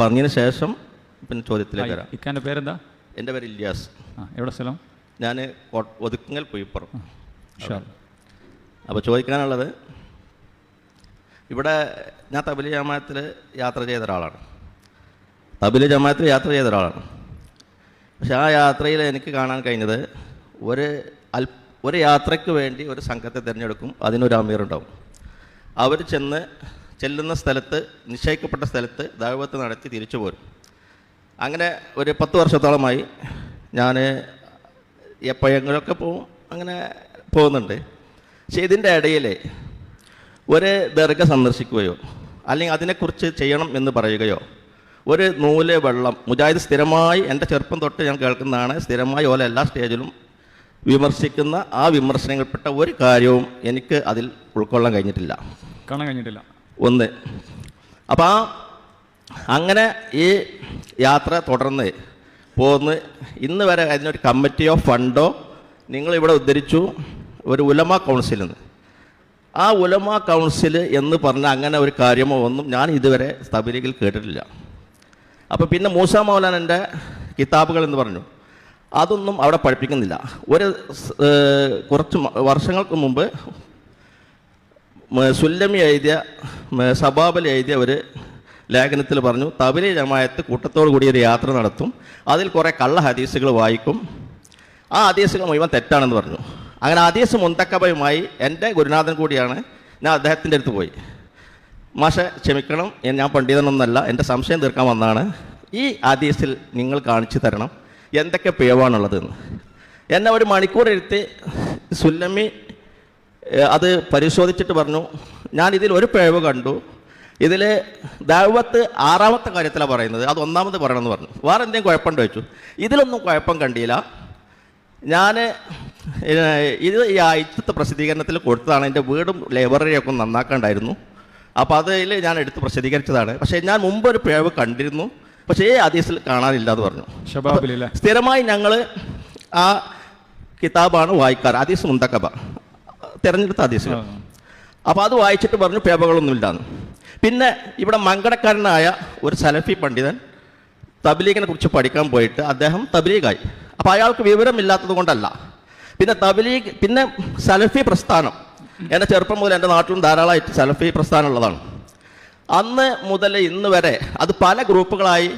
പറഞ്ഞതിന് ശേഷം പിന്നെ ചോദ്യത്തിലേക്ക് വരാം. ഇക്കാന്റെ പേരെന്താ? എന്റെ പേര് ഇല്യാസ്. എവിടെ സ്ഥലം? ഞാൻ ഒതുക്കങ്ങൽ പുയിപ്പുറം അപ്പോൾ ചോദിക്കാനുള്ളത് ഇവിടെ ഞാൻ തബിലി ജമാത്തിൽ യാത്ര ചെയ്ത ഒരാളാണ്. തബിലി ജമാത്തിൽ യാത്ര ചെയ്ത ഒരാളാണ്. പക്ഷെ ആ യാത്രയിൽ എനിക്ക് കാണാൻ കഴിഞ്ഞത് ഒരു അൽ ഒരു യാത്രയ്ക്ക് വേണ്ടി ഒരു സംഘത്തെ തിരഞ്ഞെടുക്കും. അതിനൊരു അമീർ ഉണ്ടാവും അവർ ചെന്ന് ചെല്ലുന്ന സ്ഥലത്ത് നിശ്ചയിക്കപ്പെട്ട സ്ഥലത്ത് ദൈവത്ത് നടത്തി തിരിച്ചു പോരും. അങ്ങനെ ഒരു പത്ത് വർഷത്തോളമായി ഞാൻ എപ്പോഴെങ്കിലുമൊക്കെ പോവും അങ്ങനെ പോകുന്നുണ്ട്. പക്ഷേ ഇതിന്റെ ഇടയിൽ ഒരു ദർഗ സന്ദർശിക്കുകയോ അല്ലെങ്കിൽ അതിനെക്കുറിച്ച് ചെയ്യണം എന്ന് പറയുകയോ ഒരു നൂൽ വെള്ളം മുജാഹിദ് സ്ഥിരമായി എന്റെ ചെറുപ്പം തൊട്ട് ഞാൻ കേൾക്കുന്നതാണ് സ്ഥിരമായി ഓല എല്ലാ സ്റ്റേജിലും വിമർശിക്കുന്ന ആ വിമർശനങ്ങൾപ്പെട്ട ഒരു കാര്യവും എനിക്ക് അതിൽ ഉൾക്കൊള്ളാൻ കഴിഞ്ഞിട്ടില്ല. കാണാൻ കഴിഞ്ഞിട്ടില്ല. ഒന്ന്. അപ്പോൾ അങ്ങനെ ഈ യാത്ര തുടർന്ന് പോന്ന് ഇന്ന് വരെ അതിനൊരു കമ്മിറ്റിയോ ഫണ്ടോ നിങ്ങളിവിടെ ഉദ്ധരിച്ചു ഒരു ഉലമ കൗൺസിലിൽ നിന്ന് ആ ഉലമ കൗൺസിൽ എന്ന് പറഞ്ഞ അങ്ങനെ ഒരു കാര്യമോ ഒന്നും ഞാൻ ഇതുവരെ തബലീഗിൽ കേട്ടിട്ടില്ല. അപ്പോൾ പിന്നെ മൂസ മൗലാനന്റെ കിതാബുകൾ എന്ന് പറഞ്ഞു. അതൊന്നും അവിടെ പഠിപ്പിക്കുന്നില്ല. ഒരു കുറച്ച് വർഷങ്ങൾക്ക് മുമ്പ് സുല്ലമി എഴുതിയ സബാബലി എഴുതിയ ഒരു ലേഖനത്തിൽ പറഞ്ഞു തബലി ജമായത്ത് കൂട്ടത്തോടു കൂടി ഒരു യാത്ര നടത്തും അതിൽ കുറേ കള്ള ഹദീസുകൾ വായിക്കും. ആ ഹദീസുകൾ മുഴുവൻ തെറ്റാണെന്ന് പറഞ്ഞു. അങ്ങനെ ഹദീസ് മുന്തക്കബയുമായി എന്റെ ഗുരുനാഥൻ കൂടിയാണ് ഞാൻ അദ്ദേഹത്തിന്റെ അടുത്ത് പോയി. മാഷെ ക്ഷമിക്കണം ഞാൻ പണ്ഡിതനൊന്നല്ല എന്റെ സംശയം തീർക്കാൻ വന്നാണ്. ഈ ഹദീസിൽ നിങ്ങൾ കാണിച്ചു തരണം എന്തൊക്കെ പിഴവാണുള്ളതെന്ന്. എന്നെ ഒരു മണിക്കൂർ ഇരുത്തി സുല്ലമി ഏ, അത് പരിശോധിച്ചിട്ട് പറഞ്ഞു ഞാൻ ഇതിൽ ഒരു പിഴവ് കണ്ടു. ഇതിൽ ദൈവത്ത് ആറാമത്തെ കാര്യത്തിലാണ് പറയുന്നത്. അത് ഒന്നാമത് പറയണമെന്ന് പറഞ്ഞു. വേറെ എന്തെങ്കിലും കുഴപ്പമുണ്ടോ? ചോദിച്ചു. ഇതിലൊന്നും കുഴപ്പം കണ്ടില്ല. ഞാൻ ഇത് ഈ ആഴ്ചത്തെ പ്രസിദ്ധീകരണത്തിൽ കൊടുത്തതാണ്. എന്റെ വീടും ലൈബ്രറിയൊക്കെ നന്നാക്കാണ്ടായിരുന്നു. അപ്പോൾ അതിൽ ഞാൻ എടുത്ത് പ്രസിദ്ധീകരിച്ചതാണ്. പക്ഷേ ഞാൻ മുമ്പ് ഒരു പിഴവ് കണ്ടിരുന്നു. പക്ഷേ ഈ ഹദീസിൽ കാണാനില്ല എന്ന് പറഞ്ഞു. സ്ഥിരമായി ഞങ്ങൾ ആ കിതാബാണ് വായിക്കാറ്. ഹദീസ് മുന്തക്കബ. തിരഞ്ഞെടുത്ത ഹദീസുകൾ അപ്പോൾ അത് വായിച്ചിട്ട് പറഞ്ഞു പേപ്പകളൊന്നുമില്ലാന്ന് പിന്നെ ഇവിടെ മങ്കടക്കാരനായ ഒരു സലഫി പണ്ഡിതൻ തബ്ലീഗിനെ കുറിച്ച് പഠിക്കാൻ പോയിട്ട് അദ്ദേഹം തബ്ലീഗായി. അപ്പോൾ അയാൾക്ക് വിവരമില്ലാത്തത് കൊണ്ടല്ല. പിന്നെ തബ്ലീഗ് പിന്നെ സലഫി പ്രസ്ഥാനം. എന്റെ ചെറുപ്പം മുതൽ എന്റെ നാട്ടിലും ധാരാളമായിട്ട് സലഫി പ്രസ്ഥാനം ഉള്ളതാണ്. അന്ന് മുതൽ ഇന്ന് വരെ അത് പല ഗ്രൂപ്പുകളായി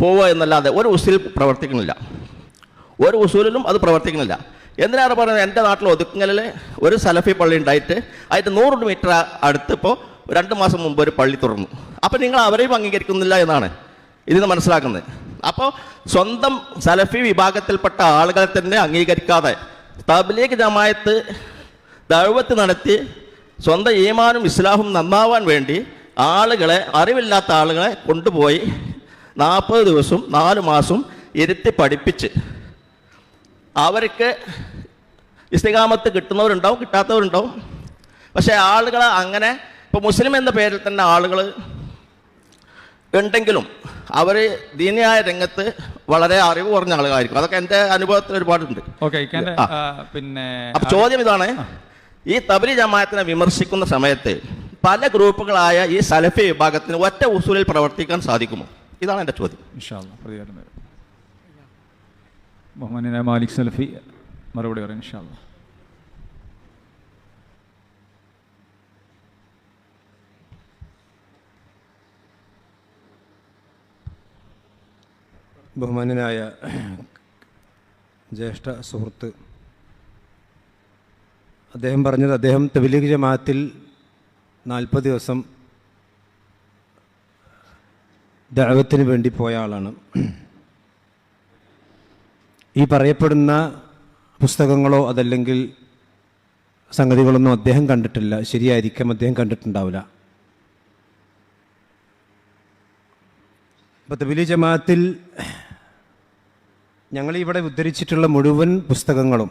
പോവുക എന്നല്ലാതെ ഒരു ഉസിൽ പ്രവർത്തിക്കുന്നില്ല. ഒരു ഉസൂലിലും അത് പ്രവർത്തിക്കുന്നില്ല. എന്തിനാണ് പറയുന്നത് എന്റെ നാട്ടിൽ ഒതുക്കങ്ങളിൽ ഒരു സലഫി പള്ളി ഉണ്ടായിട്ട് അതിന്റെ നൂറ് മീറ്റർ അടുത്തിപ്പോൾ രണ്ട് മാസം മുമ്പ് ഒരു പള്ളി തുറന്നു. അപ്പോൾ നിങ്ങൾ അവരെയും അംഗീകരിക്കുന്നില്ല എന്നാണ് ഇതിന് മനസ്സിലാക്കുന്നത്. അപ്പോൾ സ്വന്തം സലഫി വിഭാഗത്തിൽപ്പെട്ട ആളുകളെ തന്നെ അംഗീകരിക്കാതെ തബ്ലീഗ് ജമായത്ത് ദൗവത്ത് നടത്തി സ്വന്തം ഈമാനും ഇസ്ലാഹും നന്നാവാൻ വേണ്ടി ആളുകളെ അറിവില്ലാത്ത ആളുകളെ കൊണ്ടുപോയി നാൽപ്പത് ദിവസവും നാല് മാസം ഇരുത്തി പഠിപ്പിച്ച് അവർക്ക് ഇസ്തികാമത്ത് കിട്ടുന്നവരുണ്ടാവും കിട്ടാത്തവരുണ്ടാവും. പക്ഷേ ആളുകൾ അങ്ങനെ ഇപ്പോൾ മുസ്ലിം എന്ന പേരിൽ തന്നെ ആളുകൾ ഉണ്ടെങ്കിലും അവർ ദീനിയായ രംഗത്ത് വളരെ അറിവ് കുറഞ്ഞ ആളുകളായിരിക്കും. അതൊക്കെ എന്റെ അനുഭവത്തിൽ ഒരുപാടുണ്ട്. പിന്നെ അപ്പൊ ചോദ്യം ഇതാണ് ഈ തബലി ജമാഅത്തിനെ വിമർശിക്കുന്ന സമയത്ത് പല ഗ്രൂപ്പുകളായ ഈ സലഫി വിഭാഗത്തിന് ഒറ്റ ഉസൂലിൽ പ്രവർത്തിക്കാൻ സാധിക്കുമോ? ഇതാണ് എന്റെ ചോദ്യം. ബഹുമാനായ മാലിക് സലഫി മറുപടി പറയാം ഇൻഷാല്ല ബഹുമാനായ ജ്യേഷ്ഠ സുഹൃത്ത് അദ്ദേഹം പറഞ്ഞത് അദ്ദേഹം തബലീഗ് ജമാഅത്തിൽ നാൽപ്പത് ദിവസം ദൈവത്തിന് വേണ്ടി പോയ ആളാണ്. ഈ പറയപ്പെടുന്ന പുസ്തകങ്ങളോ അതല്ലെങ്കിൽ സംഗതികളൊന്നും അദ്ദേഹം കണ്ടിട്ടില്ല. ശരിയായിരിക്കാം അദ്ദേഹം കണ്ടിട്ടുണ്ടാവില്ല. അപ്പോൾ തബിലി ജമാഅത്തിൽ ഞങ്ങളിവിടെ ഉദ്ധരിച്ചിട്ടുള്ള മുഴുവൻ പുസ്തകങ്ങളും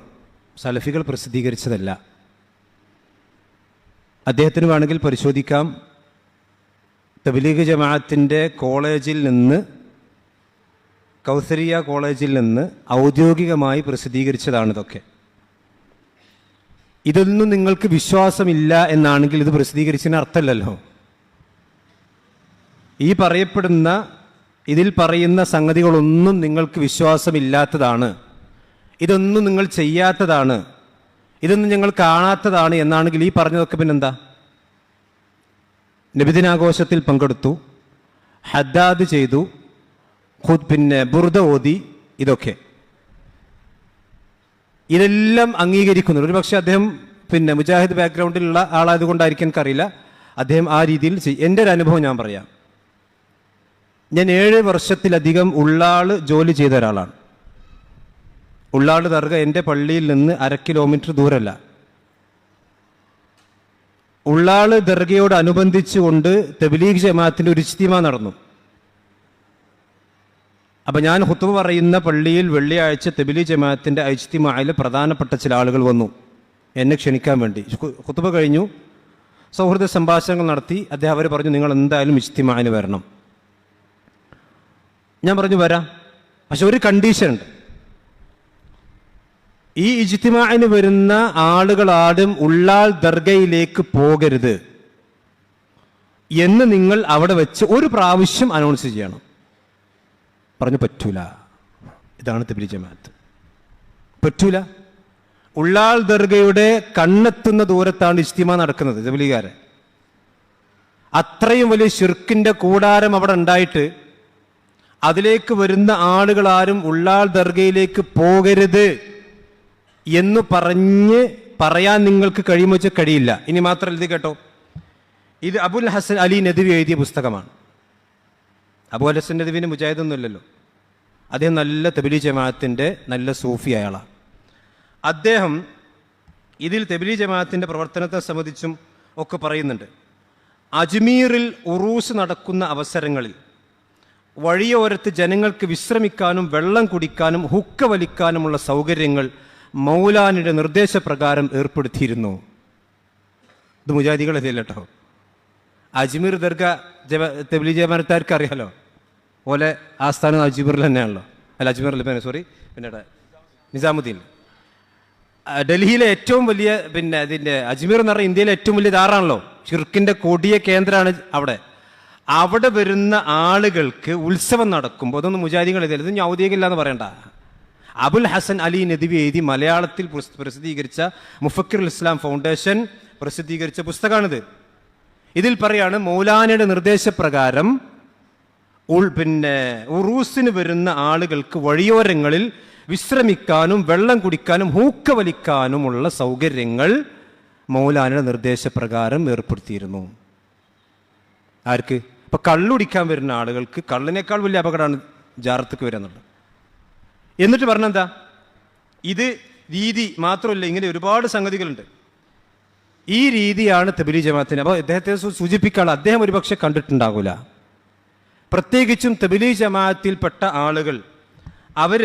സലഫികൾ പ്രസിദ്ധീകരിച്ചതല്ല. അദ്ദേഹത്തിന് വേണമെങ്കിൽ പരിശോധിക്കാം. തബിലീഗ് ജമാഅത്തിന്റെ കോളേജിൽ നിന്ന് കൗസരിയ കോളേജിൽ നിന്ന് ഔദ്യോഗികമായി പ്രസിദ്ധീകരിച്ചതാണ് ഇതൊക്കെ. ഇതൊന്നും നിങ്ങൾക്ക് വിശ്വാസമില്ല എന്നാണെങ്കിൽ ഇത് പ്രസിദ്ധീകരിച്ചതിന് അർത്ഥമല്ലല്ലോ. ഈ പറയപ്പെടുന്ന ഇതിൽ പറയുന്ന സംഗതികളൊന്നും നിങ്ങൾക്ക് വിശ്വാസമില്ലാത്തതാണ്. ഇതൊന്നും നിങ്ങൾ ചെയ്യാത്തതാണ്. ഇതൊന്നും ഞങ്ങൾ കാണാത്തതാണ് എന്നാണെങ്കിൽ ഈ പറഞ്ഞതൊക്കെ പിന്നെന്താ? നബിദിനാഘോഷത്തിൽ പങ്കെടുത്തു ഹദ്ദാദ് ചെയ്തു ഖുദ് പിന്നെ ബുർദ ഓതി ഇതൊക്കെ. ഇതെല്ലാം അംഗീകരിക്കുന്നു. ഒരു പക്ഷേ അദ്ദേഹം പിന്നെ മുജാഹിദ് ബാക്ക്ഗ്രൗണ്ടിലുള്ള ആളായതുകൊണ്ടായിരിക്കും എനിക്കറിയില്ല. അദ്ദേഹം ആ രീതിയിൽ ചെയ്യും എന്റെ ഒരു അനുഭവം ഞാൻ പറയാം. ഞാൻ ഏഴ് വർഷത്തിലധികം ഉള്ളാൾ ജോലി ചെയ്ത ഒരാളാണ്. ഉള്ളാൾ ദർഗ എന്റെ പള്ളിയിൽ നിന്ന് അര കിലോമീറ്റർ ദൂരമല്ല ഉള്ളാൾ ദർഗയോട് അനുബന്ധിച്ചുകൊണ്ട് തെബിലീഗ് ജമാഅത്തിന്റെ ഒരു ഇജ്തിമ നടന്നു. അപ്പൊ ഞാൻ ഹുത്തുബ് പറയുന്ന പള്ളിയിൽ വെള്ളിയാഴ്ച തെബിലി ജമാഅത്തിന്റെ ഐജ്തിമായിൽ പ്രധാനപ്പെട്ട ചില ആളുകൾ വന്നു. എന്നെ ക്ഷണിക്കാൻ വേണ്ടി. ഹുത്തുബ് കഴിഞ്ഞു. സൗഹൃദ സംഭാഷണങ്ങൾ നടത്തി. അദ്ദേഹം അവർ പറഞ്ഞു നിങ്ങൾ എന്തായാലും ഇജ്തിമാന് വരണം. ഞാൻ പറഞ്ഞു വരാം. പക്ഷെ ഒരു കണ്ടീഷൻ ഉണ്ട്. ഈ ഇജ്തിമാന് വരുന്ന ആളുകളാരും ഉള്ളാൾ ദർഗയിലേക്ക് പോകരുത് എന്ന് നിങ്ങൾ അവിടെ വെച്ച് ഒരു പ്രാവശ്യം അനൗൺസ് ചെയ്യണം. പറഞ്ഞു പറ്റൂല. ഇതാണ് തെബിലി ജമാഅത്ത്. പറ്റൂല. ഉള്ളാൾ ദർഗയുടെ കണ്ണെത്തുന്ന ദൂരത്താണ് ഇസ്തിമ നടക്കുന്നത് തെബിലികാരെ. അത്രയും വലിയ ഷിർക്കിന്റെ കൂടാരം അവിടെ ഉണ്ടായിട്ട് അതിലേക്ക് വരുന്ന ആളുകളാരും ആരും ഉള്ളാൾ ദർഗയിലേക്ക് പോകരുത് എന്ന് പറഞ്ഞ് പറയാൻ നിങ്ങൾക്ക് കഴിയുമോ കഴിയില്ല. ഇനി മാത്രം ഇത് കേട്ടോ. ഇത് അബുൽ ഹസൻ അലി നദവി എഴുതിയ പുസ്തകമാണ്. അബു അലസൻ നദീവിന് മുജാഹിദൊന്നുമില്ലല്ലോ. അദ്ദേഹം നല്ല തെബിലി ജമാഅത്തിന്റെ നല്ല സൂഫി അയാളാണ് അദ്ദേഹം ഇതിൽ തെബിലി ജമാഅത്തിന്റെ പ്രവർത്തനത്തെ സംബന്ധിച്ചും ഒക്കെ പറയുന്നുണ്ട്. അജ്മീറിൽ ഉറൂസ് നടക്കുന്ന അവസരങ്ങളിൽ വഴിയോരത്ത് ജനങ്ങൾക്ക് വിശ്രമിക്കാനും വെള്ളം കുടിക്കാനും ഹുക്ക വലിക്കാനുമുള്ള സൗകര്യങ്ങൾ മൗലാനിയുടെ നിർദ്ദേശപ്രകാരം ഏർപ്പെടുത്തിയിരുന്നു. ഇത് മുജാദികളല്ലേ കേട്ടോ. അജ്മീർ ദർഗ ജബ തെബിലി ജമാനത്താർക്ക് അറിയാലോ? ഓലെ ആസ്ഥാനം അജ്മീറിൽ തന്നെയാണല്ലോ. അല്ല അജ്മീറിൽ പിന്നെ സോറി പിന്നെ നിസാമുദ്ദീൻ. ഡൽഹിയിലെ ഏറ്റവും വലിയ പിന്നെ അതിന്റെ അജ്മീർ എന്ന് പറഞ്ഞാൽ ഇന്ത്യയിലെ ഏറ്റവും വലിയ താറാണല്ലോ ഷിർക്കിന്റെ കൊടിയ കേന്ദ്രമാണ് അവിടെ. അവിടെ വരുന്ന ആളുകൾക്ക് ഉത്സവം നടക്കുമ്പോൾ അതൊന്നും മുജാദികൾ എഴുതിയത് ഇതൊന്നും ഔദ്യോഗികമില്ല എന്ന് പറയണ്ട. അബുൽ ഹസൻ അലി നദിവി എഴുതി മലയാളത്തിൽ പ്രസിദ്ധീകരിച്ച മുഫക്കിർ ഇസ്ലാം ഫൗണ്ടേഷൻ പ്രസിദ്ധീകരിച്ച പുസ്തകമാണിത്. ഇതിൽ പറയാണ് മൗലാനയുടെ നിർദ്ദേശപ്രകാരം ഉൾ പിന്നെ ഉറൂസിന് വരുന്ന ആളുകൾക്ക് വഴിയോരങ്ങളിൽ വിശ്രമിക്കാനും വെള്ളം കുടിക്കാനും ഹൂക്ക വലിക്കാനുമുള്ള സൗകര്യങ്ങൾ മൗലാനയുടെ നിർദ്ദേശപ്രകാരം ഏർപ്പെടുത്തിയിരുന്നു. ആർക്ക്? ഇപ്പൊ കള്ളുടിക്കാൻ വരുന്ന ആളുകൾക്ക് കള്ളിനേക്കാൾ വലിയ അപകടമാണ് ജാറത്തേക്ക് വരുന്നുള്ളത് എന്നിട്ട് പറഞ്ഞെന്താ ഇത് രീതി മാത്രമല്ല ഇങ്ങനെ ഒരുപാട് സംഗതികളുണ്ട്. ഈ രീതിയാണ് തബിലി ജമാഅത്തിന്. അപ്പോൾ അദ്ദേഹത്തെ സൂചിപ്പിക്കാൻ അദ്ദേഹം ഒരുപക്ഷെ കണ്ടിട്ടുണ്ടാകൂല. പ്രത്യേകിച്ചും തബിലി ജമാഅത്തിൽപ്പെട്ട ആളുകൾ. അവർ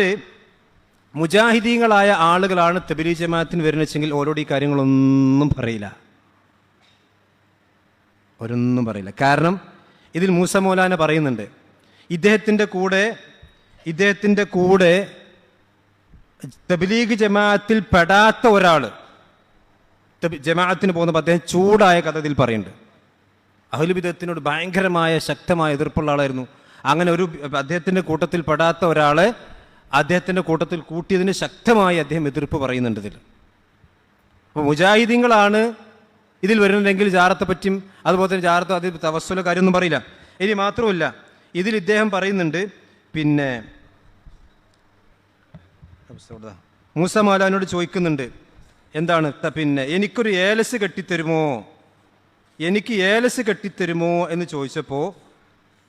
മുജാഹിദീങ്ങളായ ആളുകളാണ് തബിലി ജമാഅത്തിന് വരുന്നതെങ്കിൽ ഓരോട് ഈ കാര്യങ്ങളൊന്നും പറയില്ല. ഒരൊന്നും പറയില്ല. കാരണം ഇതിൽ മൂസ മൗലാന പറയുന്നുണ്ട്. ഇദ്ദേഹത്തിന്റെ കൂടെ ഇദ്ദേഹത്തിന്റെ കൂടെ തബിലീഗ് ജമാഅത്തിൽ പെടാത്ത ഒരാൾ ജമാഅത്തിന് പോകുന്നപ്പോൾ അദ്ദേഹം ചൂടായ കഥ ഇതിൽ പറയുന്നുണ്ട്. അഹുലുബിദത്തിനോട് ഭയങ്കരമായ ശക്തമായ എതിർപ്പുള്ള ആളായിരുന്നു. അങ്ങനെ ഒരു അദ്ദേഹത്തിന്റെ കൂട്ടത്തിൽ പെടാത്ത ഒരാളെ അദ്ദേഹത്തിന്റെ കൂട്ടത്തിൽ കൂട്ടിയതിന് ശക്തമായി അദ്ദേഹം എതിർപ്പ് പറയുന്നുണ്ട് ഇതിൽ അപ്പോൾ മുജാഹിദീങ്ങളാണ് ഇതിൽ വരുന്നുണ്ടെങ്കിൽ ജാറത്തെ പറ്റിയും അതുപോലെ തന്നെ ജാറത്ത് അതിൽ തവസ്സുല കാര്യമൊന്നും പറയില്ല. ഇനി മാത്രമല്ല ഇതിൽ ഇദ്ദേഹം പറയുന്നുണ്ട് പിന്നെ മൂസ മാലാനോട് ചോദിക്കുന്നുണ്ട് എന്താണ് പിന്നെ എനിക്കൊരു ഏലസ് കെട്ടിത്തരുമോ? എനിക്ക് ഏലസ് കെട്ടിത്തരുമോ എന്ന് ചോദിച്ചപ്പോൾ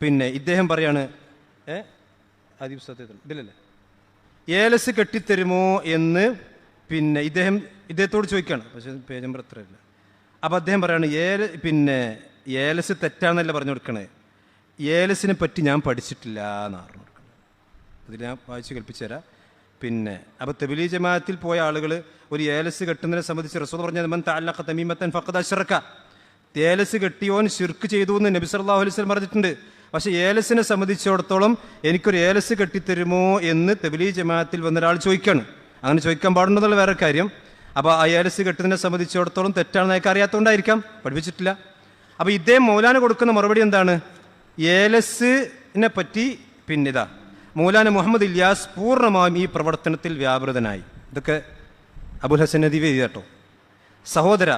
പിന്നെ ഇദ്ദേഹം പറയാണ് ഏ? ആദ്യ പുസ്തകത്തിൽ ഇതിലല്ലേ? ഏലസ് കെട്ടിത്തരുമോ എന്ന് പിന്നെ ഇദ്ദേഹം ഇദ്ദേഹത്തോട് ചോദിക്കുകയാണ് പക്ഷേ പേജ് നമ്പർ എത്രയില്ല അപ്പോൾ അദ്ദേഹം പറയാണ് ഏല പിന്നെ ഏലസ് തെറ്റാണെന്നല്ല പറഞ്ഞു കൊടുക്കണേ? ഏലസിനെ പറ്റി ഞാൻ പഠിച്ചിട്ടില്ല എന്ന് പറഞ്ഞു അതിൽ ഞാൻ വായിച്ച് കേൾപ്പിച്ചു തരാം. പിന്നെ അപ്പോൾ തെബിലി ജമാഅത്തിൽ പോയ ആളുകൾ ഒരു ഏലസ് കെട്ടുന്നതിനെ സംബന്ധിച്ച് മൻ തഅല്ലഖ തമീമത്തൻ ഫക്കദ് അശ്റക ഏലസ് കെട്ടിയോൻ ശിർക്ക് ചെയ്തു എന്ന് നബി സല്ലല്ലാഹു അലൈഹി വസല്ലം പറഞ്ഞിട്ടുണ്ട്. പക്ഷേ ഏലസിനെ സംബന്ധിച്ചിടത്തോളം എനിക്കൊരു ഏലസ് കെട്ടിത്തരുമോ എന്ന് തെബിലി ജമാഅത്തിൽ വന്ന ഒരാൾ ചോദിക്കാണ്. അങ്ങനെ ചോദിക്കാൻ പാടുണ്ടെന്നുള്ള വേറെ കാര്യം. അപ്പോൾ ആ ഏലസ് കെട്ടുന്നതിനെ സംബന്ധിച്ചിടത്തോളം തെറ്റാണെന്ന് അയാൾക്ക് അറിയാത്തതുകൊണ്ടായിരിക്കാം പഠിപ്പിച്ചിട്ടില്ല. അപ്പോൾ ഇതേ മൗലാന കൊടുക്കുന്ന മറുപടി എന്താണ്? ഏലസിനെ പറ്റി പിന്നിത. മൗലാന മുഹമ്മദ് ഇല്യാസ് പൂർണമായും ഈ പ്രവർത്തനത്തിൽ വ്യാപൃതനായി. ഇതൊക്കെ അബുൽ ഹസൻ നദീവ് എഴുതി കേട്ടോ സഹോദര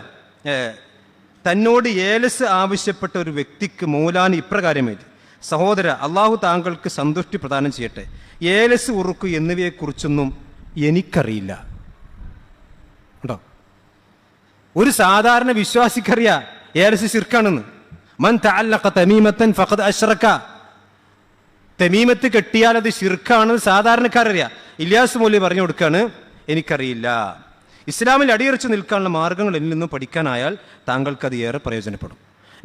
തന്നോട് ഏലസ് ആവശ്യപ്പെട്ട ഒരു വ്യക്തിക്ക് മൗലാന ഇപ്രകാരം എഴുതി സഹോദര അള്ളാഹു താങ്കൾക്ക് സന്തുഷ്ടി പ്രദാനം ചെയ്യട്ടെ. ഏലസ് ഉറുക്കു എന്നിവയെക്കുറിച്ചൊന്നും എനിക്കറിയില്ല. ഉണ്ടോ? ഒരു സാധാരണ വിശ്വാസിക്കറിയാ ഏലസ് ശിർക്കാണെന്ന്. മൻ താലക്ക തമീമത്തൻ ഫഖദ് അഷ്റക്ക തമീമത്ത് കെട്ടിയാൽ അത് ശിർക്കാണെന്ന് സാധാരണക്കാരറിയാം. ഇല്യാസ് മൗലി പറഞ്ഞു കൊടുക്കാണ് എനിക്കറിയില്ല. ഇസ്ലാമിൽ അടിയറച്ചു നിൽക്കാനുള്ള മാർഗങ്ങൾ എന്നിൽ നിന്നും പഠിക്കാനായാൽ താങ്കൾക്ക് അത് ഏറെ പ്രയോജനപ്പെടും.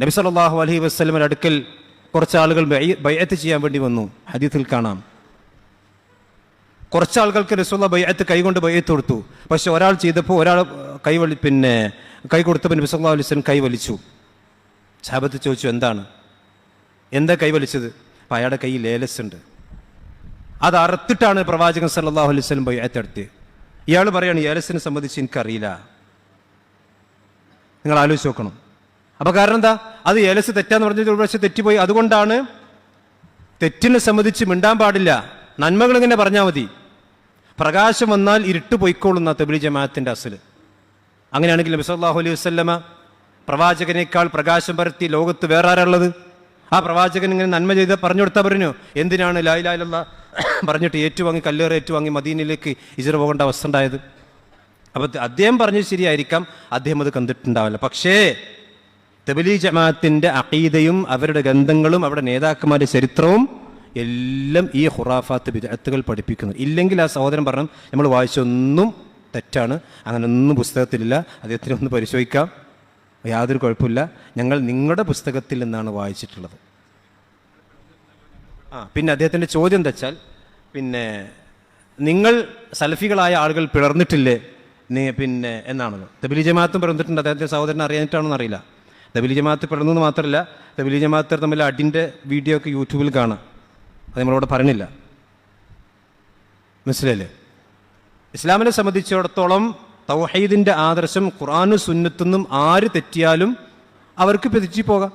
നബി സല്ലല്ലാഹു അലഹി വസല്ലമയുടെ അടുക്കൽ കുറച്ച് ആളുകൾ ബൈ- ബൈഅത്ത് ചെയ്യാൻ വേണ്ടി വന്നു. ഹദീത്തിൽ കാണാം. കുറച്ച് ആളുകൾക്ക് റസൂള്ള ബൈഅത്ത് കൈകൊണ്ട് ബൈഅത്ത് കൊടുത്തു. പക്ഷെ ഒരാൾ ചെയ്തപ്പോൾ ഒരാൾ കൈ വലി പിന്നെ കൈ കൊടുത്തപ്പോൾ നബി വസല്ലം കൈ വലിച്ചു. ശാപത്ത് ചോദിച്ചു എന്താണ്? എന്താ കൈ വലിച്ചത്? അപ്പം അയാളുടെ കയ്യിൽ ലേലസ് ഉണ്ട്. അത് അറുത്തിട്ടാണ് പ്രവാചകൻ സല്ലല്ലാഹു അലൈഹി വസല്ലം ബൈഅത്ത് നടത്തിയത് ഇയാൾ പറയാണ് ഏലസിനെ സംബന്ധിച്ച് എനിക്കറിയില്ല. നിങ്ങൾ ആലോചിച്ച് നോക്കണം. അപ്പൊ കാരണം എന്താ? അത് ഏലസ് തെറ്റാന്ന് പറഞ്ഞത് ഒരു പ്രാവശ്യം തെറ്റിപ്പോയി. അതുകൊണ്ടാണ് തെറ്റിനെ സംബന്ധിച്ച് മിണ്ടാൻ പാടില്ല. നന്മകൾ ഇങ്ങനെ പറഞ്ഞാൽ മതി. പ്രകാശം വന്നാൽ ഇരുട്ട് പൊയ്ക്കോളുന്ന തെബിലി ജമാഅത്തിന്റെ അസൽ അങ്ങനെയാണെങ്കിൽ നബി സല്ലല്ലാഹു അലൈഹി വസല്ലമ പ്രവാചകനേക്കാൾ പ്രകാശം പരത്തി ലോകത്ത് വേറെ ആരാളുള്ളത് ആ പ്രവാചകൻ ഇങ്ങനെ നന്മ ചെയ്ത് പറഞ്ഞു? കൊടുത്താൽ പറഞ്ഞു എന്തിനാണ് ലായിലായിലുള്ള പറഞ്ഞിട്ട് ഏറ്റുവാങ്ങി കല്ലേറ് ഏറ്റുവാങ്ങി മദീനയിലേക്ക് ഇജറ പോകേണ്ട അവസ്ഥ ഉണ്ടായത്? അപ്പം അദ്ദേഹം പറഞ്ഞത് ശരിയായിരിക്കാം. അദ്ദേഹം അത് കണ്ടിട്ടുണ്ടാവില്ല. പക്ഷേ തബലി ജമാഅത്തിന്റെ അഖീദയും അവരുടെ ഗന്ധങ്ങളും അവരുടെ നേതാക്കന്മാരുടെ ചരിത്രവും എല്ലാം ഈ ഹുറാഫാത്ത് വിദഗ്ധകൾ പഠിപ്പിക്കുന്നു. ഇല്ലെങ്കിൽ ആ സഹോദരൻ പറഞ്ഞു നമ്മൾ വായിച്ചൊന്നും തെറ്റാണ്. അങ്ങനെ ഒന്നും പുസ്തകത്തിലില്ല അദ്ദേഹത്തിനൊന്ന് പരിശോധിക്കാം. യാതൊരു കുഴപ്പമില്ല. ഞങ്ങൾ നിങ്ങളുടെ പുസ്തകത്തിൽ നിന്നാണ് വായിച്ചിട്ടുള്ളത്. ആ പിന്നെ അദ്ദേഹത്തിന്റെ ചോദ്യം എന്താ വെച്ചാൽ പിന്നെ നിങ്ങൾ സൽഫികളായ ആളുകൾ പിളർന്നിട്ടില്ലേ? നീ പിന്നെ എന്നാണല്ലോ. തബിലി ജമാഅത്തും പിറന്നിട്ടുണ്ട് അദ്ദേഹത്തെ സഹോദരൻ അറിയാനിട്ടാണെന്ന് അറിയില്ല. തബിലി ജമാഅത്ത് പിറന്നെന്ന് മാത്രമല്ല തബിലി ജമാഅത്ത് തമ്മിൽ അടിന്റെ വീഡിയോ ഒക്കെ യൂട്യൂബിൽ കാണാം. അത് നമ്മളവിടെ പറഞ്ഞില്ല. മനസ്സിലല്ലേ ഇസ്ലാമിനെ സംബന്ധിച്ചിടത്തോളം തൗഹീദിന്റെ ആദർശം ഖുർആാനു സുന്നത്തുനിന്നും ആര് തെറ്റിയാലും അവർക്ക് തെറ്റിപ്പോകാം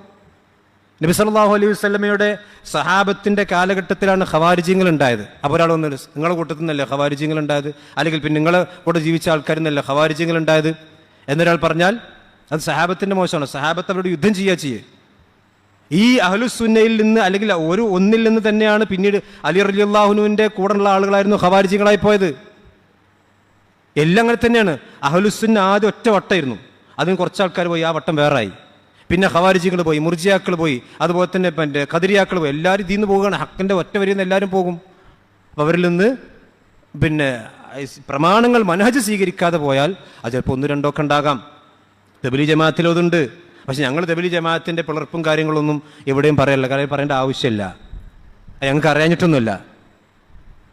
നബി സല്ലാഹു അലൈഹി വസ്ലമയുടെ സഹാബത്തിന്റെ കാലഘട്ടത്തിലാണ് ഖവാരിജ്യങ്ങൾ ഉണ്ടായത്. അപ്പോൾ ഒരാൾ വന്നത് നിങ്ങളുടെ കൂട്ടത്തിൽ നിന്നല്ലേ ഉണ്ടായത്? അല്ലെങ്കിൽ പിന്നെ നിങ്ങളെ കൂടെ ജീവിച്ച ആൾക്കാരിൽ നിന്നല്ലേ ഖവാരിജ്യങ്ങൾ ഉണ്ടായത്? എന്നൊരാൾ പറഞ്ഞാൽ അത് സഹാബത്തിന്റെ മോശമാണ്. സഹാബത്ത് അവരോട് യുദ്ധം ചെയ്യുക ചെയ്യേ. ഈ അഹ്ലുസുന്നയിൽ നിന്ന് അല്ലെങ്കിൽ ഒരു ഒന്നിൽ നിന്ന് തന്നെയാണ് പിന്നീട് അലി റലിയുള്ളാഹുനുവിന്റെ കൂടെയുള്ള ആളുകളായിരുന്നു ഖവാരിജികളായി പോയത്. എല്ലാം അങ്ങനെ തന്നെയാണ്. അഹ്ലുസുന്ന ആദ്യം ഒറ്റ വട്ടമായിരുന്നു അതിന് കുറച്ച് ആൾക്കാർ പോയി ആ വട്ടം വേറായി. പിന്നെ ഹവാരിജികൾ പോയി മുർജിയാക്കൾ പോയി അതുപോലെ തന്നെ പിന്നെ കതിരിയാക്കൾ പോയി. എല്ലാവരും ഇതിൽ നിന്ന് പോവുകയാണ്. ഹക്കിന്റെ ഒറ്റ വരിയിൽ നിന്ന് എല്ലാവരും പോകും. അപ്പോൾ അവരിൽ നിന്ന് പിന്നെ പ്രമാണങ്ങൾ മനഹജ് സ്വീകരിക്കാതെ പോയാൽ അത് ചിലപ്പോൾ ഒന്ന് രണ്ടോ ഒക്കെ ഉണ്ടാകാം. തെബിലി ജമാഅത്തിൽ അതുണ്ട്. പക്ഷെ ഞങ്ങൾ തെബിലി ജമാഅത്തിന്റെ പിളർപ്പും കാര്യങ്ങളൊന്നും എവിടെയും പറയല്ല കാര്യം പറയേണ്ട ആവശ്യമില്ല. ഞങ്ങൾക്ക് അറിയാഞ്ഞിട്ടൊന്നുമില്ല.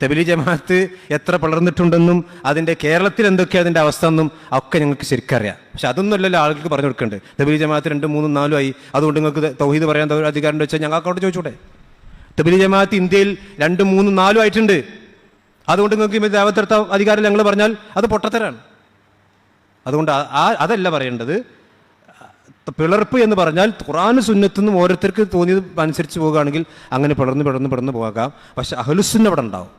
തെബിലി ജമാഅത്ത് എത്ര പളർന്നിട്ടുണ്ടെന്നും അതിന്റെ കേരളത്തിൽ എന്തൊക്കെയാണ് അതിന്റെ അവസ്ഥ എന്നും ഒക്കെ ഞങ്ങൾക്ക് ശരിക്കറിയാം പക്ഷെ അതൊന്നുമല്ലല്ലോ ആളുകൾക്ക് പറഞ്ഞു കൊടുക്കേണ്ടത്. തെബിലി ജമാഅത്ത് രണ്ടും മൂന്നും നാലും ആയി. അതുകൊണ്ട് നിങ്ങൾക്ക് തൗഹീദ് പറയാൻ അധികാരം വെച്ചാൽ ഞങ്ങൾക്ക് അവിടെ ചോദിച്ചൂടെ? തെബിലി ജമാഅത്ത് ഇന്ത്യയിൽ രണ്ടും മൂന്നും നാലും ആയിട്ടുണ്ട്. അതുകൊണ്ട് നിങ്ങൾക്ക് ദേവത്തെടുത്ത അധികാരം ഞങ്ങൾ പറഞ്ഞാൽ അത് പൊട്ടത്തരാണ്. അതുകൊണ്ട് ആ അതല്ല പറയേണ്ടത്. പിളർപ്പ് എന്ന് പറഞ്ഞാൽ ഖുറാന് സുന്നത്തുനിന്നും ഓരോരുത്തർക്ക് തോന്നിയത് അനുസരിച്ച് പോകുകയാണെങ്കിൽ അങ്ങനെ പിളർന്ന് പിളർന്ന് പിളർന്ന് പോകാം പക്ഷെ അഹലുസുന്ന അവിടെ ഉണ്ടാവും.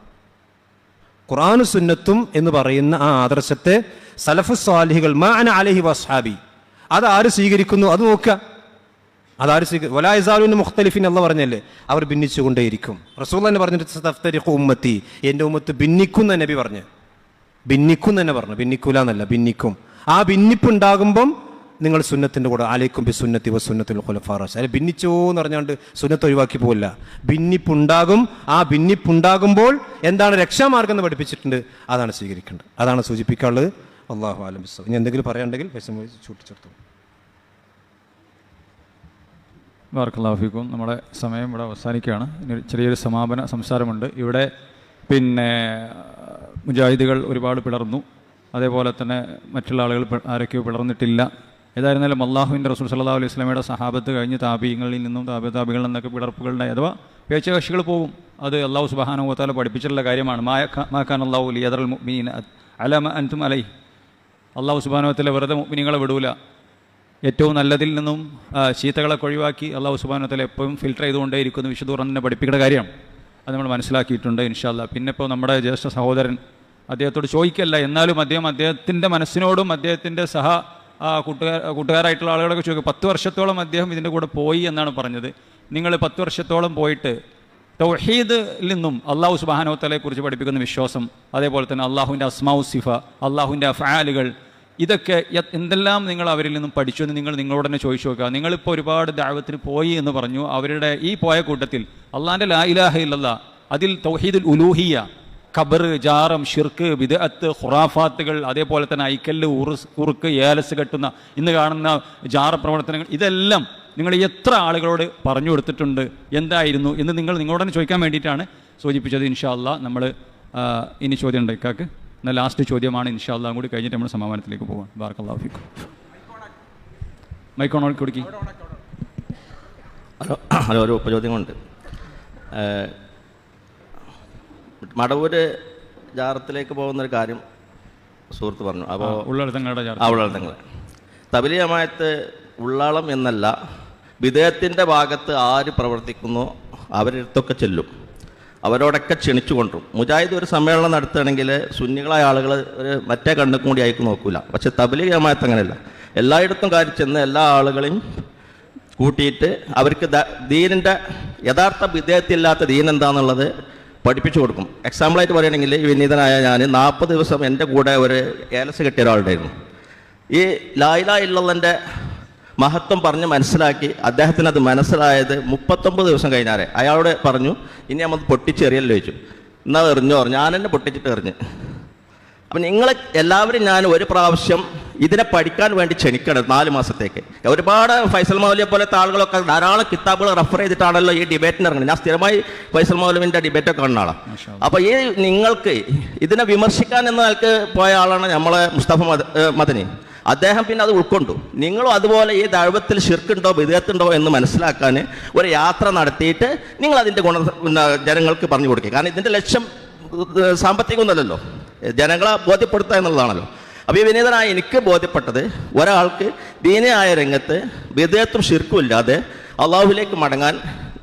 ഖുറാനു സുന്നത്തും എന്ന് പറയുന്ന ആ ആദർശത്തെ സലഫു സ്വാലിഹികൾ മാന അലഹി വസ്ഹാബി. അത് ആര് സ്വീകരിക്കുന്നു? അത് നോക്കുക. അതാര് സ്വീകരി വലായസാലുവിന് മുഖ്തലിഫിൻ എന്ന് പറഞ്ഞല്ലേ? അവർ ഭിന്നിച്ചുകൊണ്ടേയിരിക്കും റസൂൽ തന്നെ പറഞ്ഞിട്ട് ഉമ്മത്തി. എന്റെ ഉമ്മത്ത് ഭിന്നിക്കും തന്നെ നബി പറഞ്ഞു. ഭിന്നിക്കും തന്നെ പറഞ്ഞു. ഭിന്നിക്കൂല എന്നല്ല ഭിന്നിക്കും. ആ ഭിന്നിപ്പ് ഉണ്ടാകുമ്പം നിങ്ങൾ സുന്നത്തിന്റെ കൂടെ ആലേക്കും ബി സുന്നത്തി വ സുന്നത്തിൽ ഖുലഫാറസ് അല്ലെ ഭിന്നിച്ചോ എന്ന് പറഞ്ഞാണ്ട് സുന്നത്ത് ഒഴിവാക്കി പോകില്ല ഭിന്നിപ്പുണ്ടാകും. ആ ഭിന്നിപ്പുണ്ടാകുമ്പോൾ എന്താണ് രക്ഷാമാർഗം എന്ന് പഠിപ്പിച്ചിട്ടുണ്ട്? അതാണ് സ്വീകരിക്കേണ്ടത്. അതാണ് സൂചിപ്പിക്കാനുള്ളത്. അള്ളാഹു ആലം ബിസ്സ. ഇനി എന്തെങ്കിലും പറയാനുണ്ടെങ്കിൽ വിഷമം ചൂട്ടിച്ചെടുത്തു. വാർക്കല്ലാഫിക്കും നമ്മുടെ സമയം ഇവിടെ അവസാനിക്കുകയാണ്. ഇനി ചെറിയൊരു സമാപന സംസാരമുണ്ട്. ഇവിടെ പിന്നെ മുജാഹിദുകൾ ഒരുപാട് പിളർന്നു. അതേപോലെ തന്നെ മറ്റുള്ള ആളുകൾ ആരൊക്കെയോ പിളർന്നിട്ടില്ല. ഏതായിരുന്നാലും അള്ളാഹുവിന്റെ റസൂൽ സല്ലാ അലൈഹി സ്വലമയുടെ സഹാബത്ത് കഴിഞ്ഞ് താപീയങ്ങളിൽ നിന്നും താപ താപികളിൽ നിന്നൊക്കെ പിളർപ്പുകളുണ്ടായി അഥവാ പേച്ചകക്ഷികൾ പോകും. അത് അള്ളാഹു സുബാനുവത്താല പഠിപ്പിച്ചിട്ടുള്ള കാര്യമാണ്. മാക്കാൻ അള്ളാഹു ലിയദർ മീൻ അലമ അൻതും അലൈ അള്ളാഹു സുബാനുവത്തിലെ വെറുതെ മുഗ്മിനികളെ വിടൂല. ഏറ്റവും നല്ലതിൽ നിന്നും ചീത്തകളെ ഒഴിവാക്കി അള്ളാഹു സുബാനത്തിൽ എപ്പോഴും ഫിൽട്ടർ ചെയ്തുകൊണ്ടേ ഇരിക്കുന്നു വിശുദ്ധ തന്നെ പഠിപ്പിക്കുന്ന കാര്യമാണ്. അത് നമ്മൾ മനസ്സിലാക്കിയിട്ടുണ്ട് ഇൻഷാല്ല പിന്നെ ഇപ്പോൾ നമ്മുടെ ജ്യേഷ്ഠ സഹോദരൻ അദ്ദേഹത്തോട് ചോദിക്കല്ല. എന്നാലും അദ്ദേഹം അദ്ദേഹത്തിന്റെ മനസ്സിനോടും അദ്ദേഹത്തിന്റെ സഹ കൂട്ടുകാർ കൂട്ടുകാരായിട്ടുള്ള ആളുകളൊക്കെ ചോദിക്കും പത്ത് വർഷത്തോളം അദ്ദേഹം ഇതിന്റെ കൂടെ പോയി എന്നാണ് പറഞ്ഞത്. നിങ്ങൾ പത്ത് വർഷത്തോളം പോയിട്ട് തൗഹീദിൽ നിന്നും അള്ളാഹു സുബാനോത്തലയെ കുറിച്ച് പഠിപ്പിക്കുന്ന വിശ്വാസം അതേപോലെ തന്നെ അള്ളാഹുവിന്റെ അസ്മാവു സിഫ അള്ളാഹുവിന്റെ അഫാലുകൾ ഇതൊക്കെ എന്തെല്ലാം നിങ്ങൾ അവരിൽ നിന്നും പഠിച്ചു എന്ന് നിങ്ങൾ നിങ്ങളോട് തന്നെ ചോദിച്ചു നോക്കുക. നിങ്ങളിപ്പോൾ ഒരുപാട് ദാവത്തിന് പോയി എന്ന് പറഞ്ഞു അവരുടെ ഈ പോയ കൂട്ടത്തിൽ അള്ളാഹിന്റെ ലാ ഇലാഹ ഇല്ലല്ലാ അതിൽ തൗഹീദുൽ ഉലൂഹിയ ഖബർ ജാറം ഷിർക്ക് വിദഅത്ത് ഖുറാഫാത്തുകൾ അതേപോലെ തന്നെ ഐക്കല്ല് ഉറുസ് ഉറുക്ക് ഏലസ് കെട്ടുന്ന ഇന്ന് കാണുന്ന ജാറ പ്രവർത്തനങ്ങൾ ഇതെല്ലാം നിങ്ങൾ എത്ര ആളുകളോട് പറഞ്ഞു കൊടുത്തിട്ടുണ്ട് എന്തായിരുന്നു എന്ന് നിങ്ങൾ നിങ്ങളോട് തന്നെ ചോദിക്കാൻ വേണ്ടിയിട്ടാണ് സൂചിപ്പിച്ചത്. ഇൻഷാ അല്ലാ നമ്മൾ ഇനി ചോദ്യം ഉണ്ട് ഇക്കാക്ക്. എന്നാൽ ലാസ്റ്റ് ചോദ്യമാണ്. ഇൻഷാ അല്ലാ കൂടി കഴിഞ്ഞിട്ട് നമ്മൾ സമാപനത്തിലേക്ക് പോകാം ബാർക്കല്ലാഫിക്കും മൈക്കോണോൾ കൊടുക്കി. ഹലോ ഹലോ ഒരു ഉപചോദ്യമുണ്ട് മടവൂര് ജാറത്തിലേക്ക് പോകുന്നൊരു കാര്യം സുഹൃത്ത് പറഞ്ഞു. അപ്പോൾ ഉള്ളാളത്തങ്ങൾ തബലി ജമായത്ത് ഉള്ളാളം എന്നല്ല വിദേഹത്തിന്റെ ഭാഗത്ത് ആര് പ്രവർത്തിക്കുന്നോ അവരടുത്തൊക്കെ ചെല്ലും. അവരോടൊക്കെ ക്ഷണിച്ചു കൊണ്ടും മുജാഹിദ് ഒരു സമ്മേളനം നടത്തുകയാണെങ്കിൽ സുന്നികളായ ആളുകൾ ഒരു മറ്റേ കണ്ണും കൂടി അയക്ക് നോക്കൂല. പക്ഷെ തബലി ജമായത്ത് അങ്ങനെയല്ല. എല്ലായിടത്തും കാര്യം ചെന്ന് എല്ലാ ആളുകളെയും കൂട്ടിയിട്ട് അവർക്ക് ദീനിന്റെ യഥാർത്ഥ വിധേയത്തില്ലാത്ത ദീൻ എന്താണെന്നുള്ളത് പഠിപ്പിച്ചു കൊടുക്കും. എക്സാമ്പിളായിട്ട് പറയുകയാണെങ്കിൽ വിനീതനായ ഞാൻ നാൽപ്പത് ദിവസം എന്റെ കൂടെ ഒരു ഏലസ് കെട്ടിയ ഒരാളുണ്ടായിരുന്നു. ഈ ലായില ഇള്ളതിന്റെ മഹത്വം പറഞ്ഞ് മനസ്സിലാക്കി അദ്ദേഹത്തിന് അത് മനസ്സിലായത് മുപ്പത്തൊമ്പത് ദിവസം കഴിഞ്ഞാരെ. അയാളോട് പറഞ്ഞു ഇനി നമ്മൾ പൊട്ടിച്ചെറിയല്ലോ ചോദിച്ചു. എന്നാൽ എറിഞ്ഞോ ഞാൻ എന്നെ പൊട്ടിച്ചിട്ട് എറിഞ്ഞ്. അപ്പം നിങ്ങൾ എല്ലാവരും ഞാൻ ഒരു പ്രാവശ്യം ഇതിനെ പഠിക്കാൻ വേണ്ടി ക്ഷണിക്കണം നാല് മാസത്തേക്ക്. ഒരുപാട് ഫൈസൽ മൗലിയെ പോലത്തെ ആളുകളൊക്കെ ധാരാളം കിതാബുകൾ റെഫർ ചെയ്തിട്ടാണല്ലോ ഈ ഡിബേറ്റിന് ഇറങ്ങുന്നത്. ഞാൻ സ്ഥിരമായി ഫൈസൽ മൗലവിന്റെ ഡിബേറ്റൊക്കെ കാണുന്ന ആളാണ് അപ്പോൾ ഈ നിങ്ങൾക്ക് ഇതിനെ വിമർശിക്കാൻ എന്ന നിലയ്ക്ക് പോയ ആളാണ് നമ്മളെ മുസ്തഫ മദനി. അദ്ദേഹം പിന്നെ അത് ഉൾക്കൊണ്ടു. നിങ്ങളും അതുപോലെ ഈ ദൈവത്തിൽ ഷിർക്കുണ്ടോ വിധേയത്തുണ്ടോ എന്ന് മനസ്സിലാക്കാൻ ഒരു യാത്ര നടത്തിയിട്ട് നിങ്ങൾ അതിന്റെ ഗുണ ജനങ്ങൾക്ക് പറഞ്ഞു കൊടുക്കുക. കാരണം ഇതിന്റെ ലക്ഷ്യം സാമ്പത്തികമൊന്നുമല്ലല്ലോ. ജനങ്ങളെ ബോധ്യപ്പെടുത്തുക എന്നുള്ളതാണല്ലോ. അപ്പോൾ ഈ വിനീതനായ എനിക്ക് ബോധ്യപ്പെട്ടത് ഒരാൾക്ക് ദീനയായ രംഗത്ത് വിധേയത്വം ശിർക്കുമില്ലാതെ ഇല്ലാതെ അള്ളാഹുവിലേക്ക് മടങ്ങാൻ